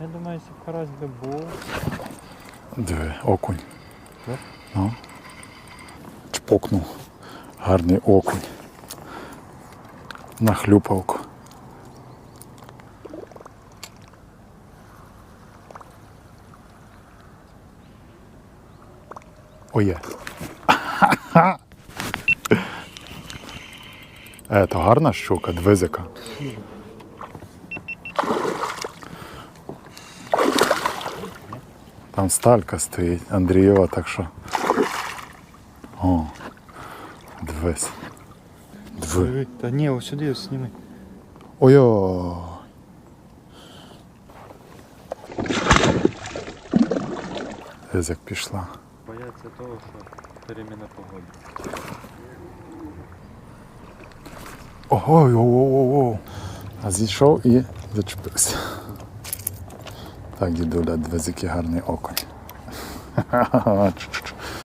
Я думаю, якщо б карась би був. Диви, окунь. Так? Ну. Чпокнув. Гарний окунь. На хлюпавку. Оє. Е, то гарна щука, двизика. Там сталька стоїть, Андрієва, так що. О, дивись. Диви. Та ні, ось сюди ось сніми. Ой-ой. Дивись, як пішла. Бояться того, що переміна погоди. Ого, ого, А зійшов і зачепився. Так, дідуля, який гарний окунь.